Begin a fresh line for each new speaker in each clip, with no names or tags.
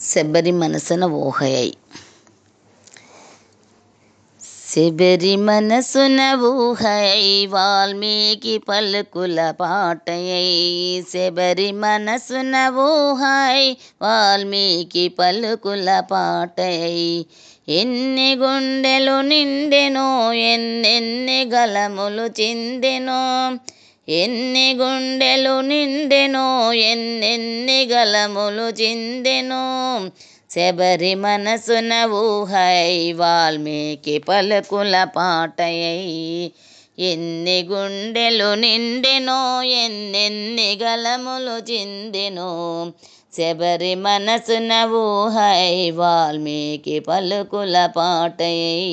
శబరి మనసున ఊహయై. శబరి మనసున ఊహయై వాల్మీకి పలుకుల పాటయై. శబరి మనసున ఊహయై వాల్మీకి పలుకుల పాటయై. ఎన్ని గుండెలు నిండెనో ఎన్నెన్ని గలములు చిందెనో ఎన్ని గుండెలు నిండెనో ఎన్నెన్ని గలములు చిందెనో. శబరి మనసున ఊహై వాల్మీకి పలుకుల పాటయై. ఎన్ని గుండెలు నిండెనో ఎన్నెన్ని గలములు చిందెనో. శబరి మనసున ఊహై వాల్మీకి పలుకుల పాటయై.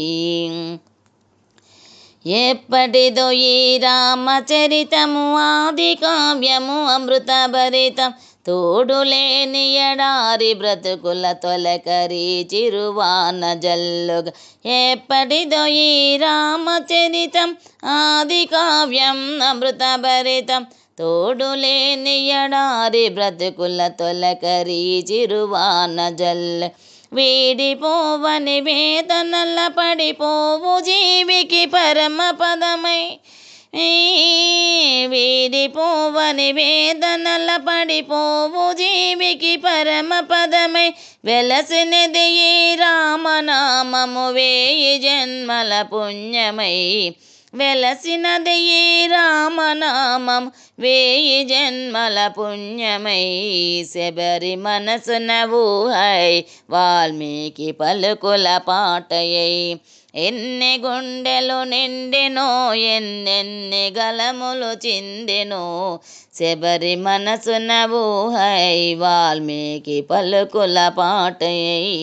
ఎప్పటిదో ఈ రామచరితము ఆది కావ్యము అమృత భరితం తోడులేని ఎడారి బ్రతుకుల తొలకరి చిరువాన జల్లుగా. ఎప్పటిదో ఈ రామచరితం ఆది కావ్యం అమృత భరితం తోడు లేని ఎడారి బ్రతుకుల తొలకరి చిరువాన జల్లు వీడిపోవని వేదనల్ల పడిపోవు జీవికి పరమ పదమై. వీడిపోవని వేదనల పడిపోవు జీవికి పరమ పదమై. వెలసినది ఈ రామనామము వేయి జన్మల పుణ్యమై. వెలసినది ఈ రామనామం. వేయి జన్మల పుణ్యమై శబరి మనసున ఊహై వాల్మీకి పలుకుల పాటయై. ఎన్ని గుండెలు నిండెనో ఎన్నెన్ని గలములు చిందెనో శబరి మనసున ఊహై వాల్మీకి పలుకుల పాటయై.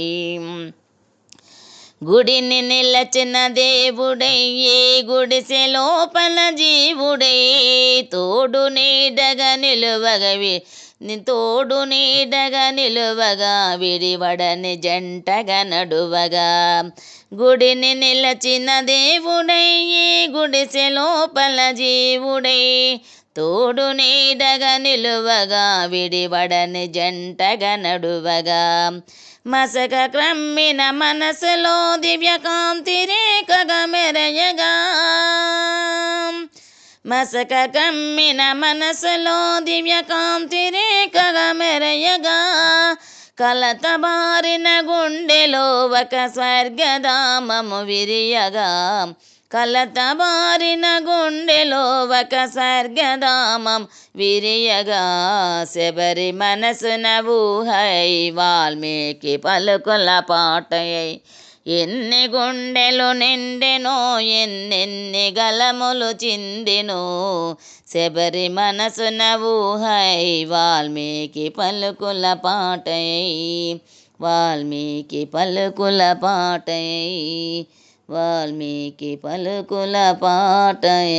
గుడిని నిలచిన దేవుడై ఏ గుడిసె లోపల జీవుడై తోడు నీడగా నిలువగవి తోడు నీడగా నిలువగా విడివడని జంటగా నడువగా. గుడిని నిలచిన దేవుడై ఏ గుడిసె లోపల జీవుడై తోడు నీడగా నిలువగా విడివడని జంటగా నడువగా. మసక క్రమ్మిన మనసులో దివ్యకాంతి రేఖగా మెరయగా. మసక కమ్మిన మనసులో దివ్యకాంతి రేఖగా మెరయగా. కలత బారిన గుండెలో ఒక స్వర్గధామము విరియగా. కలత బారిన గుండెలో ఒక స్వర్గధామం విరియగా. శబరి మనసున ఊహై వాల్మీకి పలుకుల పాటయై ఎన్ని గుండెలు నిండెనో ఎన్నెన్ని గలములు చిందెనో. శబరి మనసున ఊహై వాల్మీకి పలుకుల పాటై వాల్మీకి పలుకుల పాటై వాల్మీకి పలుకుల పాటై.